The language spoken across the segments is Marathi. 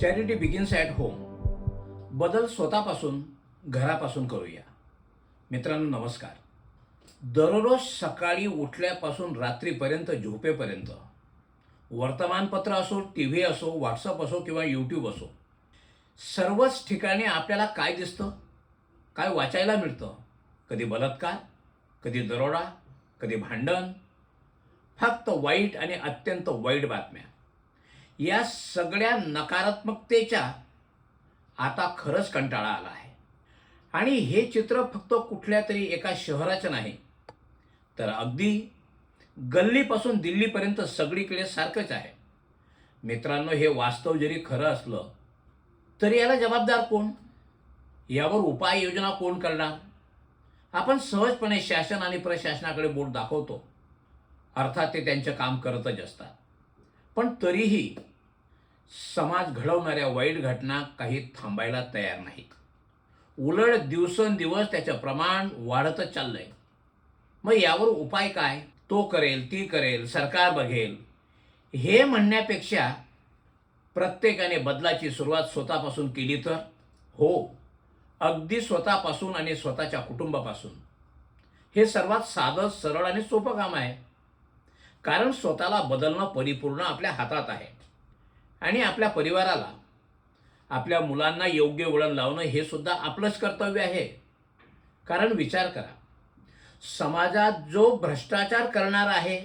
चॅरिटी बिगिन्स ॲट होम बदल स्वतःपासून घरापासून करूया. मित्रांनो नमस्कार. दररोज सकाळी उठल्यापासून रात्रीपर्यंत झोपेपर्यंत वर्तमानपत्र असो टी व्ही असो व्हॉट्सअप असो किंवा यूट्यूब असो सर्वच ठिकाणी आपल्याला काय दिसतं? काय वाचायला मिळतं? कधी बलात्कार कधी दरोडा कधी भांडण. फक्त वाईट आणि अत्यंत वाईट बातम्या. या सगळ्या नकारात्मकतेच्या आता खरंच कंटाळा आला आहे. आणि हे चित्र फक्त कुठल्या तरी एका शहराचं नाही तर अगदी गल्लीपासून दिल्लीपर्यंत सगळीकडे सारखंच आहे. मित्रांनो हे वास्तव जरी खरं असलं तरी याला जबाबदार कोण? यावर उपाययोजना कोण करणार? आपण सहजपणे शासन आणि प्रशासनाकडे बोट दाखवतो. अर्थात ते त्यांचं काम करतच असतात. पण तरीही समाज घडवणाऱ्या वाईट घटना काही थांबायला तयार नाहीत. उलट दिवसेंदिवस त्याचं प्रमाण वाढतच चाललंय. मग यावर उपाय काय? तो करेल ती करेल सरकार बघेल. हे म्हणण्यापेक्षा प्रत्येकाने बदलाची सुरुवात स्वतःपासून केली तर? हो. अगदी स्वतःपासून आणि स्वतःच्या कुटुंबापासून. हे सर्वात साधं सरळ आणि सोपं काम आहे. कारण स्वतःला बदलणं परिपूर्ण आपल्या हातात आहे. आणि आपल्या परिवाराला आपल्या मुलांना योग्य वळण लावणं हे सुद्धा आपलंच कर्तव्य आहे. कारण विचार करा समाजात जो भ्रष्टाचार करणारा आहे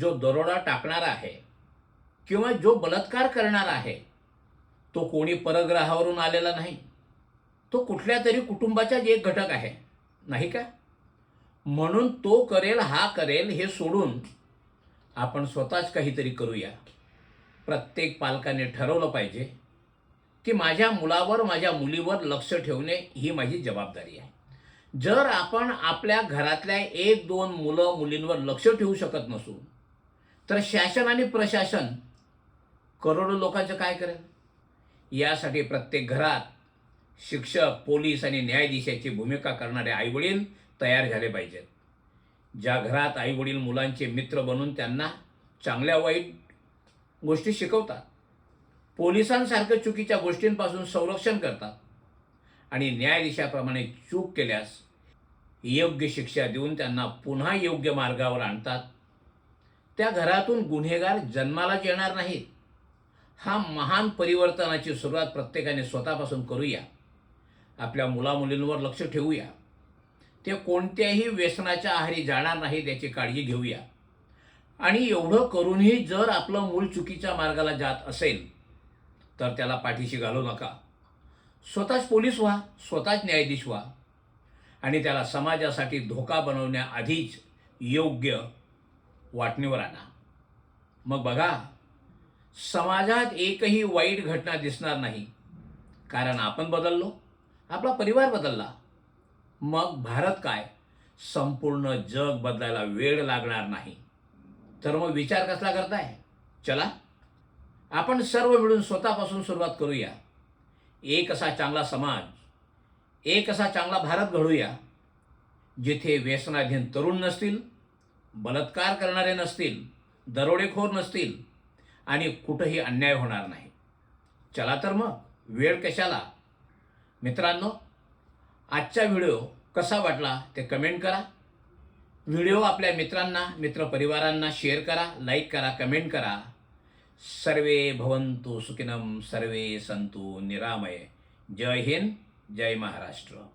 जो दरोडा टाकणारा आहे किंवा जो बलात्कार करणारा आहे तो कोणी परग्रहावरून आलेला नाही. तो कुठल्या तरी कुटुंबाचाच एक घटक आहे. नाही का? म्हणून तो करेल हा करेल हे सोडून आपण स्वतःच काहीतरी करूया. प्रत्येक पालकाने ठरवलं पाहिजे की माझ्या मुलावर माझ्या मुलीवर लक्ष ठेवणे ही माझी जबाबदारी आहे. जर आपण आपल्या घरातल्या एक दोन मुलं मुलींवर लक्ष ठेवू शकत नसू तर शासन आणि प्रशासन करोडो लोकांचं काय करेल? यासाठी प्रत्येक घरात शिक्षक पोलीस आणि न्यायाधीशाची भूमिका करणारे आईवडील तयार झाले पाहिजेत. ज्या घरात आईवडील मुलांचे मित्र बनून त्यांना चांगल्या वाईट गोष्टी शिकवतात. पोलिसांसारख्या चुकीच्या गोष्टींपासून संरक्षण करतात. आणि न्यायाधीशाप्रमाणे चूक केल्यास योग्य शिक्षा देऊन त्यांना पुन्हा योग्य मार्गावर आणतात. त्या घरातून गुन्हेगार जन्मालाच येणार नाहीत. हा महान परिवर्तनाची सुरुवात प्रत्येकाने स्वतःपासून करूया. आपल्या मुलामुलींवर लक्ष ठेवूया. ते कोणत्याही व्यसनाच्या आहारी जाणार नाही याची काळजी घेऊया. आणि एवढं करूनही जर आपलं मूल चुकीच्या मार्गाला जात असेल तर त्याला पाठीशी घालू नका. स्वतःच पोलीस व्हा स्वतःच न्यायाधीश व्हा. आणि त्याला समाजासाठी धोका बनवण्याआधीच योग्य वाटणीवर आणा. मग बघा समाजात एकही वाईट घटना दिसणार नाही. कारण आपण बदललो आपला परिवार बदलला. मग भारत काय? संपूर्ण जग बदलायला वेळ लागणार नाही. तर मग विचार कसला करताय? चला आपण सर्व मिळून स्वतःपासून सुरुवात करूया. एक असा चांगला समाज एक असा चांगला भारत घडूया जिथे व्यसनाधीन तरुण नसतील बलात्कार करणारे नसतील दरोडेखोर नसतील आणि कुठंही अन्याय होणार नाही. चला तर मग वेळ कशाला? मित्रांनो आजचा व्हिडिओ कसा वाटला ते कमेंट करा. व्हिडिओ आपल्या मित्रांना मित्रपरिवारांना शेअर करा लाईक करा कमेंट करा. सर्वे भवंतु सुखिनम सर्वे संतु निरामय. जय हिंद जय महाराष्ट्र.